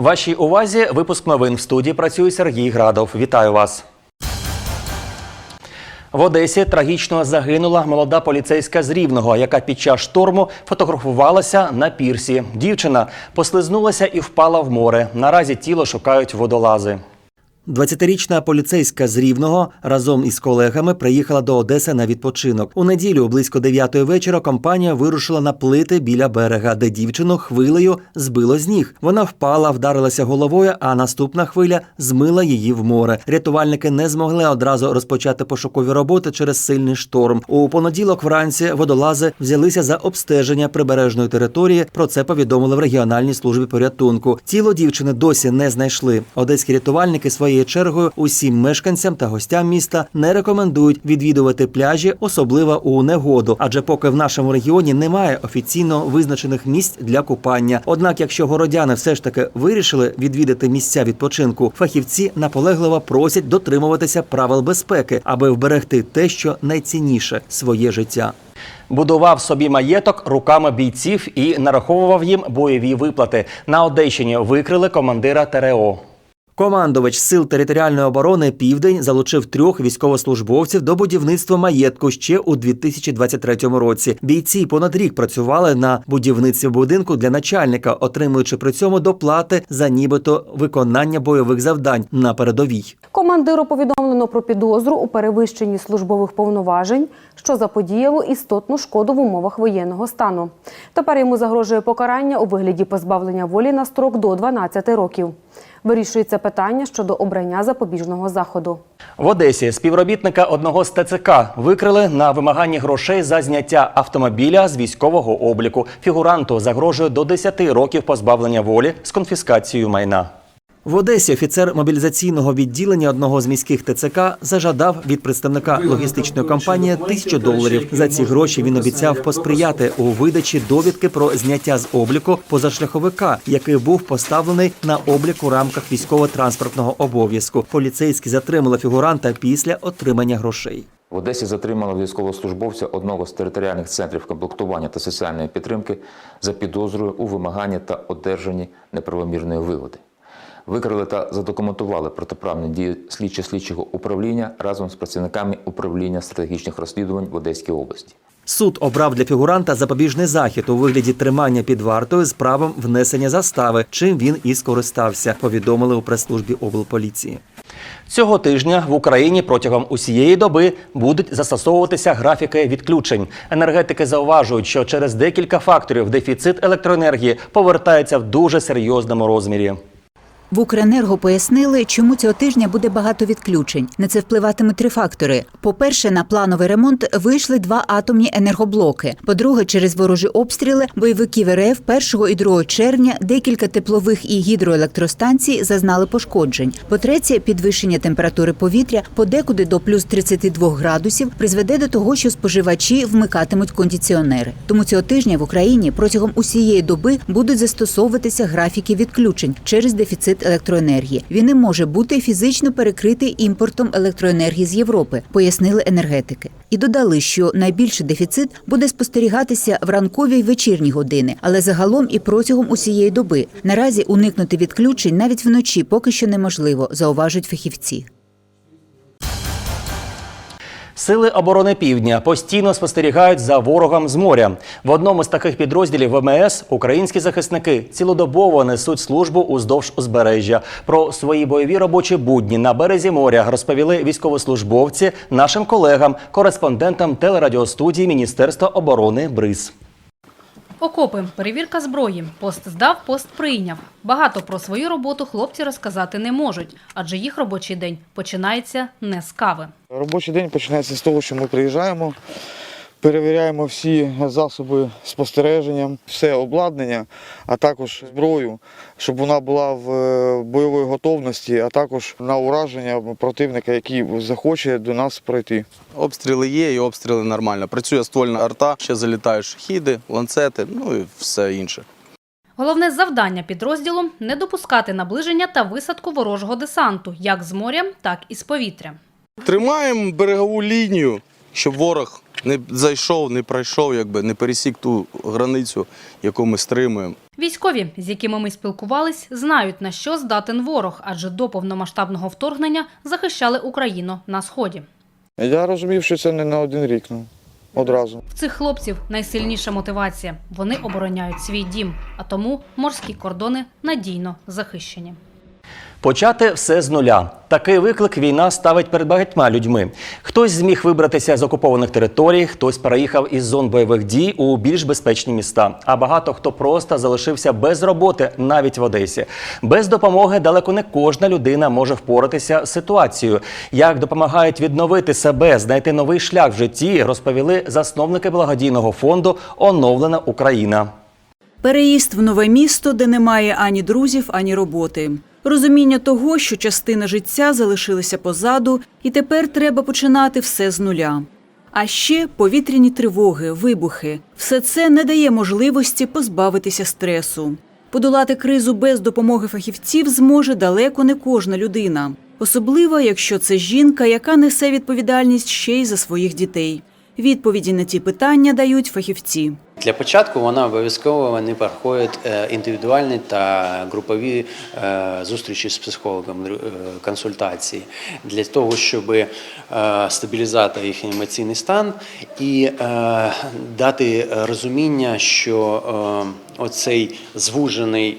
Вашій увазі випуск новин в студії працює Сергій Градов. Вітаю вас. В Одесі трагічно загинула молода поліцейська з Рівного, яка під час шторму фотографувалася на пірсі. Дівчина послизнулася і впала в море. Наразі тіло шукають водолази. 20-річна поліцейська з Рівного разом із колегами приїхала до Одеси на відпочинок. У неділю близько 9-ї вечора компанія вирушила на плити біля берега, де дівчину хвилею збило з ніг. Вона впала, вдарилася головою, а наступна хвиля змила її в море. Рятувальники не змогли одразу розпочати пошукові роботи через сильний шторм. У понеділок вранці водолази взялися за обстеження прибережної території. Про це повідомили в регіональній службі порятунку. Тіло дівчини досі не знайшли. Одеські рятувальники своєю чергою усім мешканцям та гостям міста не рекомендують відвідувати пляжі, особливо у негоду, адже поки в нашому регіоні немає офіційно визначених місць для купання. Однак, якщо городяни все ж таки вирішили відвідати місця відпочинку, фахівці наполегливо просять дотримуватися правил безпеки, аби вберегти те, що найцінніше своє життя. Будував собі маєток руками бійців і нараховував їм бойові виплати. На Одещині викрили командира ТРО. Командувач сил територіальної оборони Південь залучив трьох військовослужбовців до будівництва маєтку ще у 2023 році. Бійці понад рік працювали на будівництві будинку для начальника, отримуючи при цьому доплати за нібито виконання бойових завдань на передовій. Командиру повідомлено про підозру у перевищенні службових повноважень, що заподіяло істотну шкоду в умовах воєнного стану. Тепер йому загрожує покарання у вигляді позбавлення волі на строк до 12 років. Вирішується питання щодо обрання запобіжного заходу. В Одесі співробітника одного з ТЦК викрили на вимаганні грошей за зняття автомобіля з військового обліку. Фігуранту загрожує до 10 років позбавлення волі з конфіскацією майна. В Одесі офіцер мобілізаційного відділення одного з міських ТЦК зажадав від представника логістичної компанії тисячу доларів. За ці гроші він обіцяв посприяти у видачі довідки про зняття з обліку позашляховика, який був поставлений на облік у рамках військово-транспортного обов'язку. Поліцейські затримали фігуранта після отримання грошей. В Одесі затримали військовослужбовця одного з територіальних центрів комплектування та соціальної підтримки за підозрою у вимаганні та одержанні неправомірної вигоди. Викрили та задокументували протиправні дії слідчо слідчого управління разом з працівниками управління стратегічних розслідувань в Одеській області. Суд обрав для фігуранта запобіжний захід у вигляді тримання під вартою з правом внесення застави, чим він і скористався. Повідомили у прес-службі облполіції. Цього тижня в Україні протягом усієї доби будуть застосовуватися графіки відключень. Енергетики зауважують, що через декілька факторів дефіцит електроенергії повертається в дуже серйозному розмірі. В Укренерго пояснили, чому цього тижня буде багато відключень. На це впливатимуть три фактори: по-перше, на плановий ремонт вийшли два атомні енергоблоки. По-друге, через ворожі обстріли бойовиків РФ 1 і 2 червня декілька теплових і гідроелектростанцій зазнали пошкоджень. По-третє, підвищення температури повітря подекуди до плюс 32 градусів призведе до того, що споживачі вмикатимуть кондиціонери. Тому цього тижня в Україні протягом усієї доби будуть застосовуватися графіки відключень через дефіцит електроенергії. Він не може бути фізично перекритий імпортом електроенергії з Європи, пояснили енергетики. І додали, що найбільший дефіцит буде спостерігатися в ранкові й вечірні години, але загалом і протягом усієї доби. Наразі уникнути відключень навіть вночі поки що неможливо, зауважують фахівці. Сили оборони Півдня постійно спостерігають за ворогом з моря. В одному з таких підрозділів ВМС українські захисники цілодобово несуть службу уздовж узбережжя. Про свої бойові робочі будні на березі моря розповіли військовослужбовці нашим колегам, кореспондентам телерадіостудії Міністерства оборони БРИЗ. Окопи, перевірка зброї. Пост здав, пост прийняв. Багато про свою роботу хлопці розказати не можуть, адже їх робочий день починається не з кави. Робочий день починається з того, що ми приїжджаємо, перевіряємо всі засоби спостереження, все обладнання, а також зброю, щоб вона була в е, бойовій готовності, а також на ураження противника, який захоче до нас пройти. Обстріли є і обстріли нормально. Працює ствольна арта, ще залітають шахіди, ланцети, ну і все інше. Головне завдання підрозділу – не допускати наближення та висадку ворожого десанту, як з моря, так і з повітря. Тримаємо берегову лінію, щоб ворог Не зайшов, не пройшов, якби не пересік ту границю, яку ми стримуємо. Військові, з якими ми спілкувались, знають, на що здатен ворог, адже до повномасштабного вторгнення захищали Україну на Сході. Я розумів, що це не на один рік, ну, одразу. В цих хлопців найсильніша мотивація. Вони обороняють свій дім, а тому морські кордони надійно захищені. Почати все з нуля. Такий виклик війна ставить перед багатьма людьми. Хтось зміг вибратися з окупованих територій, хтось переїхав із зон бойових дій у більш безпечні міста. А багато хто просто залишився без роботи, навіть в Одесі. Без допомоги далеко не кожна людина може впоратися з ситуацією. Як допомагають відновити себе, знайти новий шлях в житті, розповіли засновники благодійного фонду Оновлена Україна. Переїзд в нове місто, де немає ані друзів, ані роботи. Розуміння того, що частина життя залишилася позаду, і тепер треба починати все з нуля. А ще повітряні тривоги, вибухи все це не дає можливості позбавитися стресу. Подолати кризу без допомоги фахівців зможе далеко не кожна людина, особливо якщо це жінка, яка несе відповідальність ще й за своїх дітей. Відповіді на ці питання дають фахівці. Для початку вона обов'язково вони проходять е, індивідуальні та групові е, зустрічі з психологом, е, консультації для того, щоб стабілізувати їхній емоційний стан і дати розуміння, що оцей звужений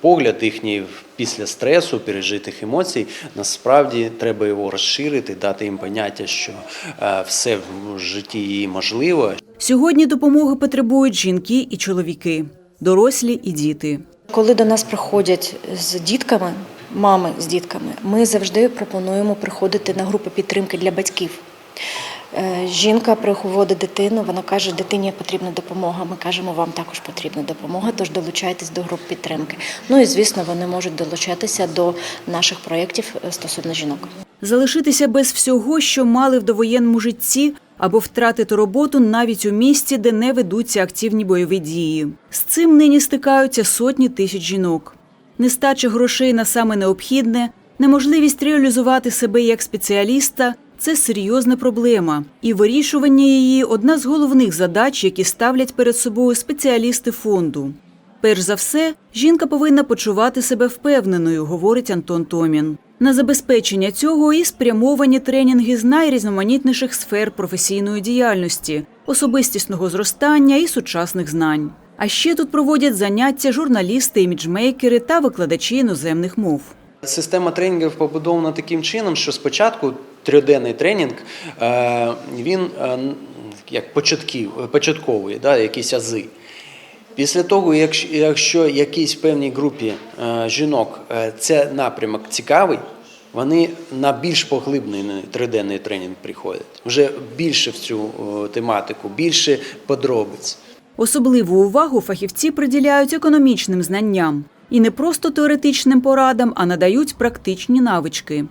погляд їхній після стресу, пережитих емоцій, насправді треба його розширити, дати їм поняття, що е, все в житті її можливо, Сьогодні допомоги потребують жінки і чоловіки, дорослі і діти. Коли до нас приходять з дітками, мами з дітками, ми завжди пропонуємо приходити на групи підтримки для батьків. Е, Жінка приводить дитину, вона каже, дитині потрібна допомога. Ми кажемо, вам також потрібна допомога, тож долучайтесь до груп підтримки. Ну і звісно, вони можуть долучатися до наших проєктів е, стосовно жінок. Залишитися без всього, що мали в довоєнному житті, або втратити роботу навіть у місті, де не ведуться активні бойові дії. З цим нині стикаються сотні тисяч жінок. Нестача грошей на саме необхідне, неможливість реалізувати себе як спеціаліста це серйозна проблема, і вирішування її одна з головних задач, які ставлять перед собою спеціалісти фонду. Перш за все, жінка повинна почувати себе впевненою, говорить Антон Томін. На забезпечення цього і спрямовані тренінги з найрізноманітніших сфер професійної діяльності, особистісного зростання і сучасних знань. А ще тут проводять заняття журналісти, іміджмейкери та викладачі іноземних мов. Система тренінгів побудована таким чином, що спочатку трьохденний тренінг е, він е, як початків, початковий, да, якісь ази. Після того, якщо, якійсь певній групі е, жінок це напрямок цікавий, вони на більш поглиблений триденний тренінг приходять. Вже більше в цю тематику, більше подробиць. Особливу увагу фахівці приділяють економічним знанням і не просто теоретичним порадам, а надають практичні навички.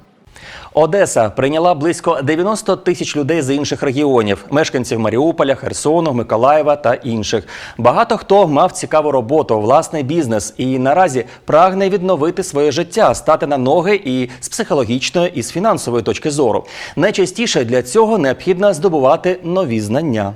Одеса прийняла близько 90 тисяч людей з інших регіонів, мешканців Маріуполя, Херсону, Миколаєва та інших. Багато хто мав цікаву роботу, власний бізнес і наразі прагне відновити своє життя, стати на ноги і з психологічної, і з фінансової точки зору. Найчастіше для цього необхідно здобувати нові знання.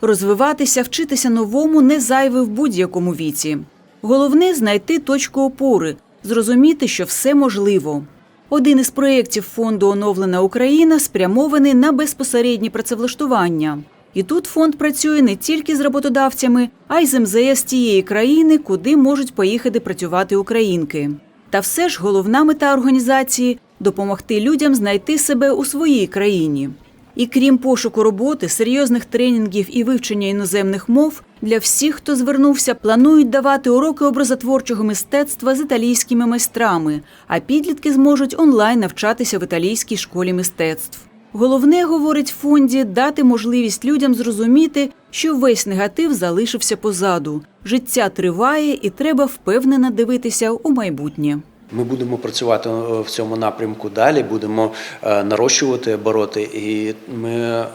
Розвиватися, вчитися новому не зайве в будь-якому віці. Головне знайти точку опори, зрозуміти, що все можливо. Один із проєктів фонду Оновлена Україна спрямований на безпосереднє працевлаштування. І тут фонд працює не тільки з роботодавцями, а й з МЗС тієї країни, куди можуть поїхати працювати українки. Та все ж головна мета організації допомогти людям знайти себе у своїй країні. І крім пошуку роботи, серйозних тренінгів і вивчення іноземних мов для всіх, хто звернувся, планують давати уроки образотворчого мистецтва з італійськими майстрами, а підлітки зможуть онлайн навчатися в італійській школі мистецтв. Головне, говорить фонді, дати можливість людям зрозуміти, що весь негатив залишився позаду. Життя триває, і треба впевнено дивитися у майбутнє. Ми будемо працювати е, в цьому напрямку далі, будемо е, нарощувати обороти, і ми е,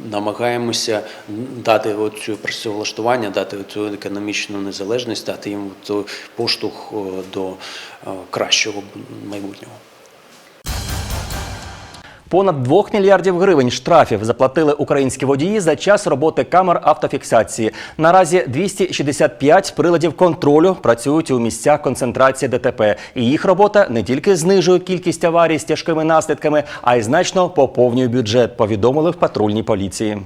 намагаємося дати цю працевлаштування, дати цю економічну незалежність, дати їм поштовх до е, кращого майбутнього. Понад 2 мільярдів гривень штрафів заплатили українські водії за час роботи камер автофіксації. Наразі 265 приладів контролю працюють у місцях концентрації ДТП. І їх робота не тільки знижує кількість аварій з тяжкими наслідками, а й значно поповнює бюджет. Повідомили в патрульній поліції.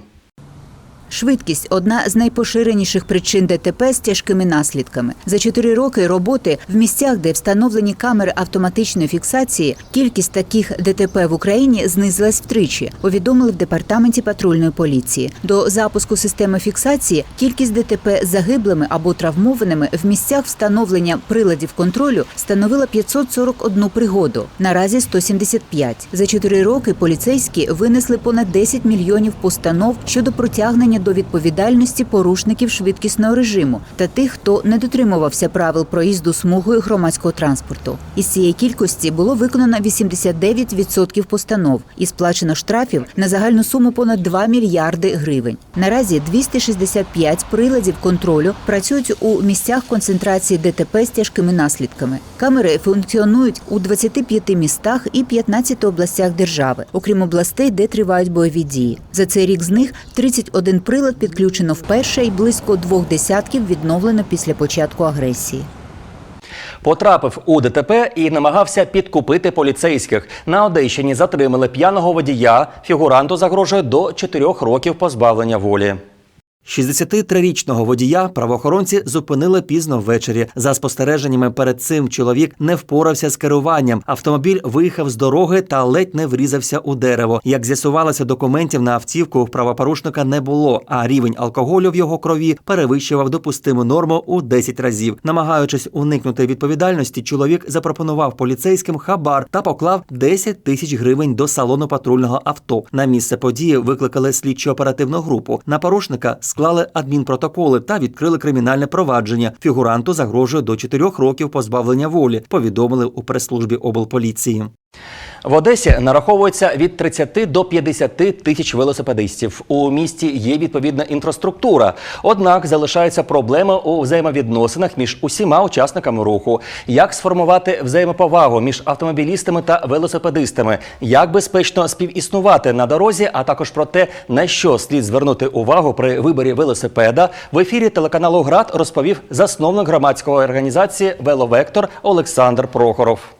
Швидкість одна з найпоширеніших причин ДТП з тяжкими наслідками. За чотири роки роботи в місцях, де встановлені камери автоматичної фіксації, кількість таких ДТП в Україні знизилась втричі. Повідомили в департаменті патрульної поліції. До запуску системи фіксації кількість ДТП загиблими або травмованими в місцях встановлення приладів контролю становила 541 пригоду. Наразі 175. За чотири роки поліцейські винесли понад 10 мільйонів постанов щодо притягнення до відповідальності порушників швидкісного режиму та тих, хто не дотримувався правил проїзду смугою громадського транспорту. Із цієї кількості було виконано 89% постанов і сплачено штрафів на загальну суму понад 2 мільярди гривень. Наразі 265 приладів контролю працюють у місцях концентрації ДТП з тяжкими наслідками. Камери функціонують у 25 містах і 15 областях держави, окрім областей, де тривають бойові дії. За цей рік з них 31 прилад підключено вперше і близько двох десятків відновлено після початку агресії. Потрапив у ДТП і намагався підкупити поліцейських. На Одещині затримали п'яного водія. Фігуранту загрожує до 4 років позбавлення волі. 63-річного водія правоохоронці зупинили пізно ввечері. За спостереженнями перед цим чоловік не впорався з керуванням. Автомобіль виїхав з дороги та ледь не врізався у дерево. Як з'ясувалося, документів на автівку правопорушника не було, а рівень алкоголю в його крові перевищував допустиму норму у 10 разів. Намагаючись уникнути відповідальності, чоловік запропонував поліцейським хабар та поклав 10 тисяч гривень до салону патрульного авто. На місце події викликали слідчо-оперативну групу. На порушника склали адмінпротоколи та відкрили кримінальне провадження. Фігуранту загрожує до 4 років позбавлення волі. Повідомили у прес-службі облполіції. В Одесі нараховується від 30 до 50 тисяч велосипедистів. У місті є відповідна інфраструктура. Однак залишаються проблеми у взаємовідносинах між усіма учасниками руху. Як сформувати взаємоповагу між автомобілістами та велосипедистами? Як безпечно співіснувати на дорозі, а також про те, на що слід звернути увагу при виборі велосипеда, в ефірі телеканалу ГРАД розповів засновник громадської організації Веловектор Олександр Прохоров.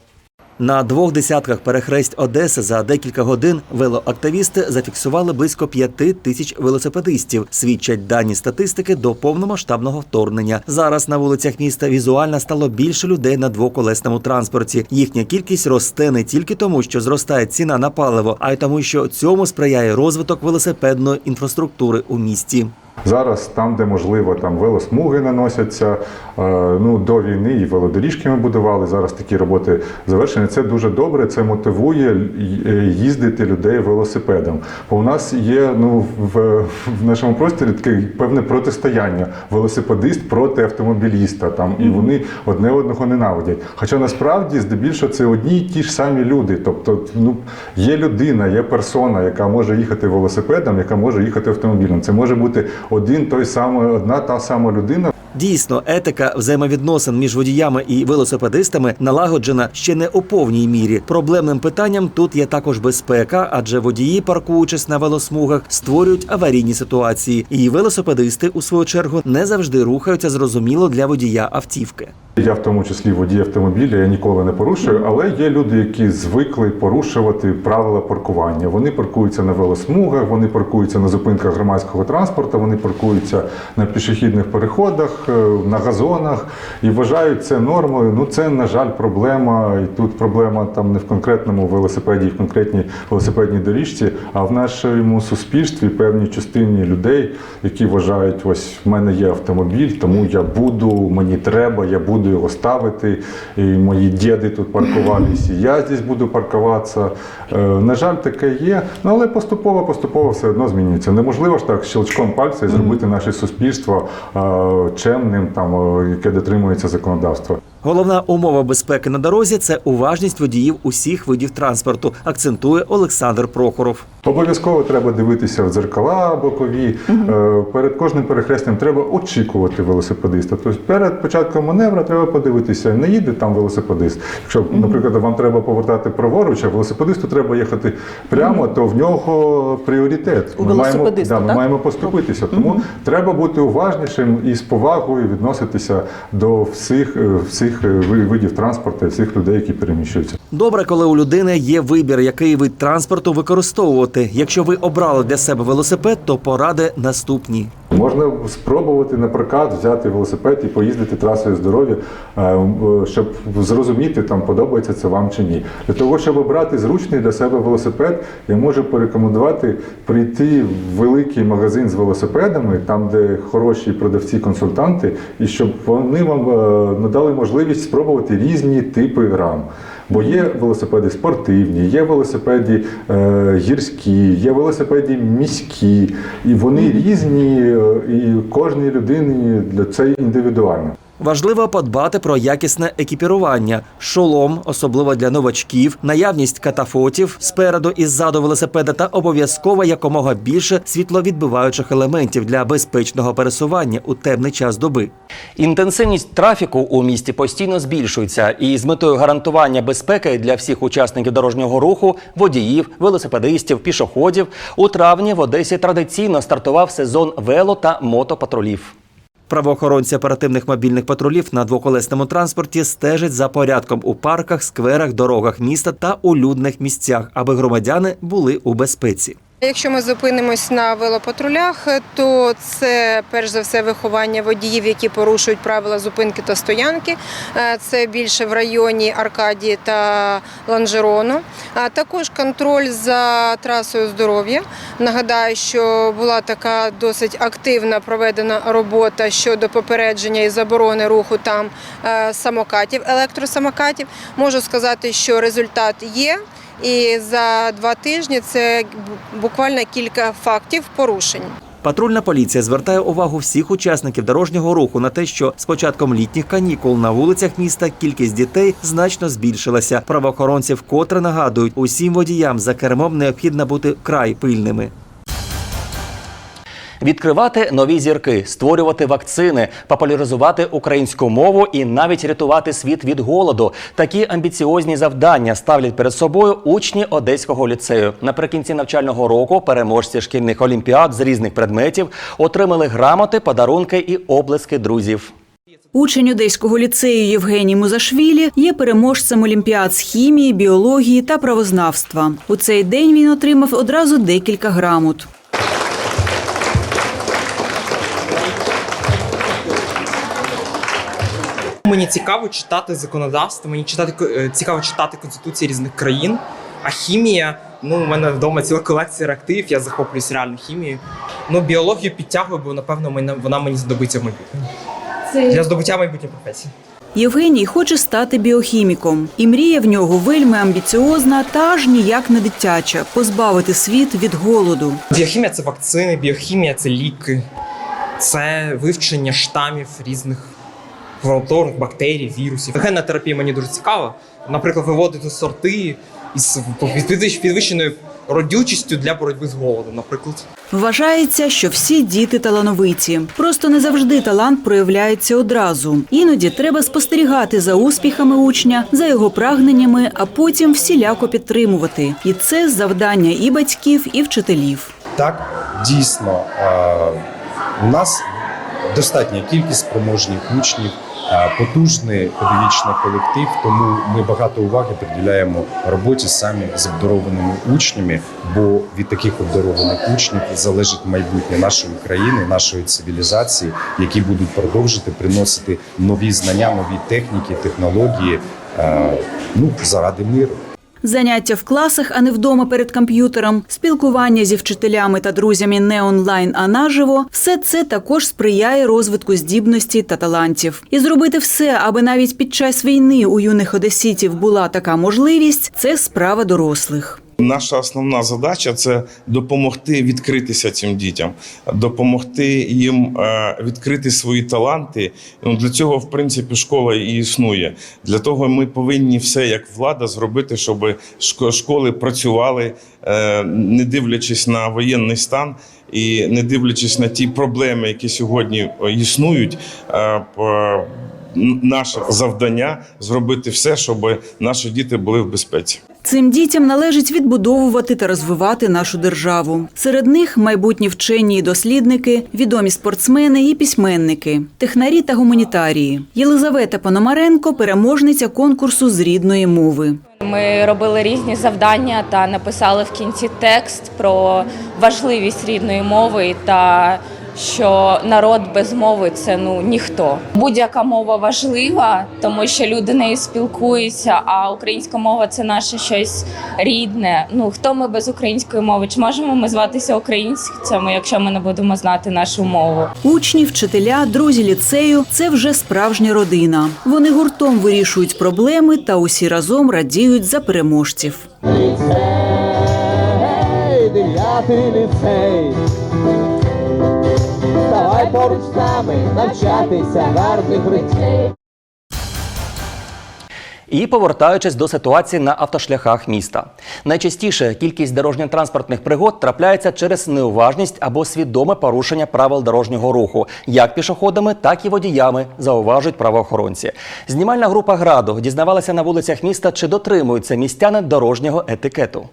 На двох десятках перехресть Одеси за декілька годин велоактивісти зафіксували близько п'яти тисяч велосипедистів. Свідчать дані статистики до повномасштабного вторгнення. Зараз на вулицях міста візуально стало більше людей на двоколесному транспорті. Їхня кількість росте не тільки тому, що зростає ціна на паливо, а й тому, що цьому сприяє розвиток велосипедної інфраструктури у місті. Зараз там, де можливо, там велосмуги наносяться. е, Ну до війни і велодоріжки ми будували. Зараз такі роботи завершені. Це дуже добре. Це мотивує е, їздити людей велосипедом. Бо у нас є ну в, в нашому просторі таке певне протистояння велосипедист проти автомобіліста. Там і вони одне одного ненавидять. Хоча насправді здебільшого це одні й ті ж самі люди. Тобто, ну є людина, є персона, яка може їхати велосипедом, яка може їхати автомобілем. Це може бути один той самий, одна та сама людина. Дійсно, етика взаємовідносин між водіями і велосипедистами налагоджена ще не у повній мірі. Проблемним питанням тут є також безпека, адже водії, паркуючись на велосмугах, створюють аварійні ситуації. І велосипедисти, у свою чергу, не завжди рухаються зрозуміло для водія автівки. Я в тому числі водій автомобіля, я ніколи не порушую, але є люди, які звикли порушувати правила паркування. Вони паркуються на велосмугах, вони паркуються на зупинках громадського транспорту, вони паркуються на пішохідних переходах, е, на газонах і вважають це нормою. Ну це на жаль проблема. І тут проблема там не в конкретному велосипеді, в конкретній велосипедній доріжці, а в нашому суспільстві певній частині людей, які вважають, ось в мене є автомобіль, тому я буду, мені треба, я буду його ставити. І мої діди тут паркувались, і я здесь буду паркуватися. Е, на жаль, таке є. Ну але поступово, поступово все одно змінюється. Неможливо ж так щелчком пальця зробити наше суспільство чемним, там е, яке дотримується законодавства. Головна умова безпеки на дорозі це уважність водіїв усіх видів транспорту, акцентує Олександр Прохоров. Обов'язково треба дивитися в дзеркала бокові. Е, Перед кожним перехрестям треба очікувати велосипедиста. Тобто перед початком маневра треба подивитися, не їде там велосипедист. Якщо, наприклад, вам треба повертати праворуч, а велосипедисту треба їхати прямо, то в нього пріоритет. У Ми маємо, велосипедиста, да, ми так? маємо поступитися. Тому треба бути уважнішим і з повагою відноситися до всіх, е, всіх е, видів транспорту, всіх людей, які переміщуються. Добре, коли у людини є вибір, який вид транспорту використовувати. Якщо ви обрали для себе велосипед, то поради наступні. Можна спробувати на взяти велосипед і поїздити трасою здоров'я, е, е, щоб зрозуміти, там подобається це вам чи ні. Для того, щоб обрати зручний для себе велосипед, я можу порекомендувати прийти в великий магазин з велосипедами, там, де хороші продавці-консультанти, і щоб вони вам е, надали можливість спробувати різні типи рам. Бо є велосипеди спортивні, є велосипеді е, гірські, є велосипеді міські, і вони різні, е, і кожній людині для це індивідуально. Важливо подбати про якісне екіпірування, шолом, особливо для новачків, наявність катафотів спереду і ззаду велосипеда та обов'язково якомога більше світловідбиваючих елементів для безпечного пересування у темний час доби. Інтенсивність трафіку у місті постійно збільшується, і з метою гарантування безпеки для всіх учасників дорожнього руху, водіїв, велосипедистів, пішоходів у травні в Одесі традиційно стартував сезон вело та мотопатрулів. Правоохоронці оперативних мобільних патрулів на двоколесному транспорті стежать за порядком у парках, скверах, дорогах міста та у людних місцях, аби громадяни були у безпеці. Якщо ми зупинимось на велопатрулях, то це перш за все виховання водіїв, які порушують правила зупинки та стоянки. Е, Це більше в районі Аркадії та Ланжерону. А також контроль за трасою здоров'я. Нагадаю, що була така досить активна проведена робота щодо попередження і заборони руху там е, самокатів, електросамокатів. Можу сказати, що результат є. І за два тижні це буквально кілька фактів порушень. Патрульна поліція звертає увагу всіх учасників дорожнього руху на те, що з початком літніх канікул на вулицях міста кількість дітей значно збільшилася. Правоохоронці вкотре нагадують, усім водіям за кермом необхідно бути край пильними. Відкривати нові зірки, створювати вакцини, популяризувати українську мову і навіть рятувати світ від голоду. Такі амбіціозні завдання ставлять перед собою учні одеського ліцею. Наприкінці навчального року переможці шкільних олімпіад з різних предметів отримали грамоти, подарунки і облески друзів. Учень одеського ліцею Євгеній Музашвілі є переможцем олімпіад з хімії, біології та правознавства. У цей день він отримав одразу декілька грамот. Мені цікаво читати законодавство, мені читати е, цікаво читати конституції різних країн. А хімія, ну у мене вдома ціла колекція реактивів, я захоплююсь реально хімією. Ну, біологію підтягую, бо напевно мене- вона мені знадобиться в майбутньому. Для здобуття майбутньої професії. Євгеній хоче стати біохіміком, і мрія в нього вельми амбіціозна та аж ніяк не дитяча позбавити світ від голоду. Біохімія це вакцини, біохімія це ліки, це вивчення штамів різних хворотворних бактерій, вірусів. Генна терапія мені дуже цікава. Наприклад, виводити сорти із підвищ- підвищеною родючістю для боротьби з голодом, наприклад. Вважається, що всі діти талановиті. Просто не завжди талант проявляється одразу. Іноді треба спостерігати за успіхами учня, за його прагненнями, а потім всіляко підтримувати. І це завдання і батьків, і вчителів. Так, дійсно, е, у нас достатня кількість спроможних учнів, потужний педагогічний колектив, тому ми багато уваги приділяємо роботі саме з обдарованими учнями, бо від таких обдарованих учнів залежить майбутнє нашої країни, нашої цивілізації, які будуть продовжити приносити нові знання, нові техніки, технології ну, заради миру. Заняття в класах, а не вдома перед комп'ютером, спілкування зі вчителями та друзями не онлайн, а наживо – все це також сприяє розвитку здібностей та талантів. І зробити все, аби навіть під час війни у юних одеситів була така можливість – це справа дорослих. Наша основна задача це допомогти відкритися цим дітям, допомогти їм е, відкрити свої таланти. Ну, Для цього, в принципі, школа і існує. Для того ми повинні все як влада зробити, щоб шко- школи працювали, е, не дивлячись на воєнний стан. І не дивлячись на ті проблеми, які сьогодні е, існують, наше завдання зробити все, щоб наші діти були в безпеці. Цим дітям належить відбудовувати та розвивати нашу державу. Серед них майбутні вчені і дослідники, відомі спортсмени і письменники, технарі та гуманітарії. Єлизавета Пономаренко переможниця конкурсу з рідної мови. Ми робили різні завдання та написали в кінці текст про важливість рідної мови та що народ без мови це ну ніхто. Будь-яка мова важлива, тому що люди нею спілкуються. А українська мова це наше щось рідне. Ну хто ми без української мови? Чи можемо ми зватися українцями, якщо ми не будемо знати нашу мову? Учні, вчителя, друзі ліцею це вже справжня родина. Вони гуртом вирішують проблеми та усі разом радіють за переможців. дев'ятий ліцей. Давай поруч з нами навчатися гарних речей. І повертаючись до ситуації на автошляхах міста. Найчастіше кількість дорожньо-транспортних пригод трапляється через неуважність або свідоме порушення правил дорожнього руху, як пішоходами, так і водіями, зауважують правоохоронці. Знімальна група граду дізнавалася на вулицях міста, чи дотримуються містяни дорожнього етикету.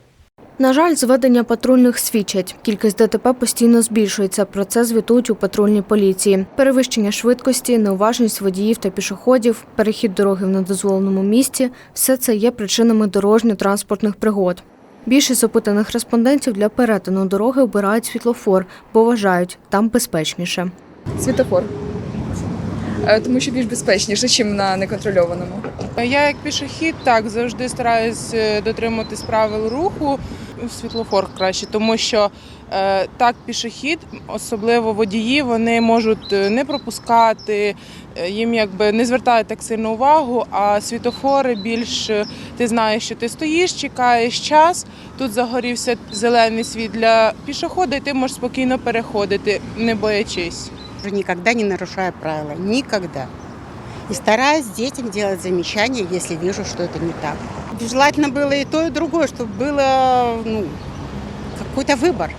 На жаль, зведення патрульних свідчать. Кількість ДТП постійно збільшується. Про це звітують у патрульній поліції. Перевищення швидкості, неуважність водіїв та пішоходів, перехід дороги в недозволеному місці все це є причинами дорожньо-транспортних пригод. Більшість опитаних респондентів для перетину дороги обирають світлофор, бо вважають там безпечніше. Світофор. Е, Тому що більш безпечніше, ніж на неконтрольованому. Я як пішохід так завжди стараюсь е, дотримуватись правил руху. Світлофор краще, тому що е, так пішохід, особливо водії, вони можуть е, не пропускати, їм якби не звертають так сильно увагу. А світлофори більш ти знаєш, що ти стоїш, чекаєш час. Тут загорівся зелений світ для пішохода, і ти можеш спокійно переходити, не боячись Никогда не нарушаю правила. Никогда. И стараюсь детям делать замечания, если вижу, что это не так. Желательно было и то, и другое, чтобы было ну, какой-то выбор.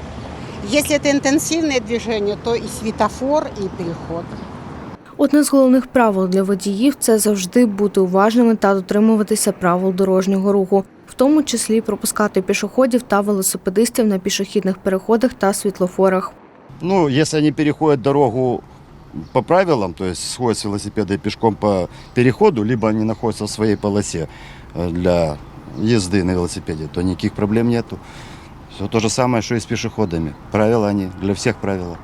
Если это интенсивное движение, то и светофор, и переход. Одне з головних правил для водіїв це завжди бути уважними та дотримуватися правил дорожнього руху, в тому числі пропускати пішоходів та велосипедистів на пішохідних переходах та світлофорах. Ну, если они переходят дорогу по правилам, то есть сходят с велосипеда и пешком по переходу, либо они находятся в своей полосе э, для езды на велосипеде, то никаких проблем нету. Все то же самое, что и с пешеходами. Правила они для всех правила.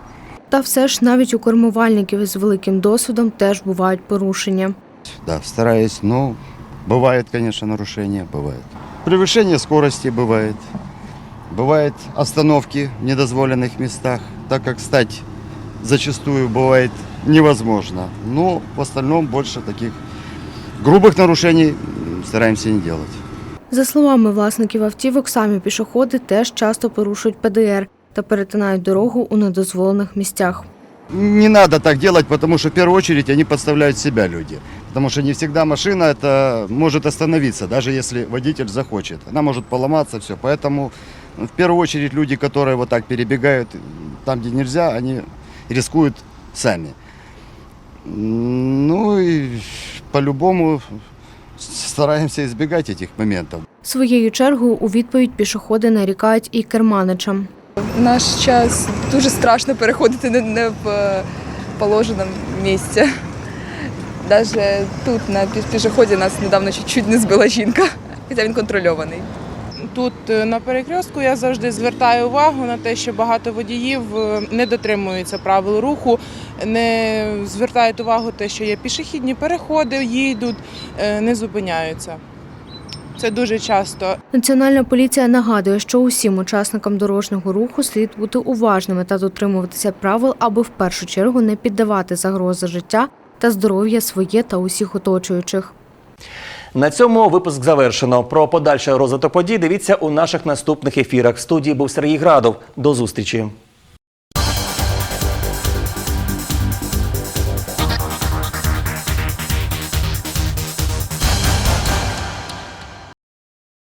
Та все ж навіть у кермувальників із великим досвідом теж бувають порушення. Да, стараюсь, ну, бывает, конечно, нарушения, бывает. Превышение скорости бывает. Бывает остановки в недозволенных местах, так как стать зачастую бывает невозможно. Но в остальном больше таких грубых нарушений м, стараемся не делать. За словами власників автівок, самі пішоходи теж часто порушують ПДР та перетинають дорогу у недозволених місцях. Не надо так делать, потому что в первую очередь они подставляют себя люди. Потому что не всегда машина это может остановиться, даже если водитель захочет. Она может поломаться, все. Поэтому ну, в первую очередь люди, которые вот так перебегают там, где нельзя, они рискуют сами. Ну и по-любому стараемся избегать этих моментов. Своєю чергою у відповідь пішоходи нарікають і керманичам. В наш час дуже страшно переходити не, не в е, положеному місці. Навіть тут на пішоході нас недавно чуть-чуть не збила жінка, хоча він контрольований. Тут е, на перекрестку я завжди звертаю увагу на те, що багато водіїв е, не дотримуються правил руху, не звертають увагу те, що є пішохідні переходи, їдуть, е, не зупиняються. Це дуже часто. Національна поліція нагадує, що усім учасникам дорожнього руху слід бути уважними та дотримуватися правил, аби в першу чергу не піддавати загрози життя та здоров'я своє та усіх оточуючих. На цьому випуск завершено. Про подальше розвиток подій дивіться у наших наступних ефірах. В студії був Сергій Градов. До зустрічі.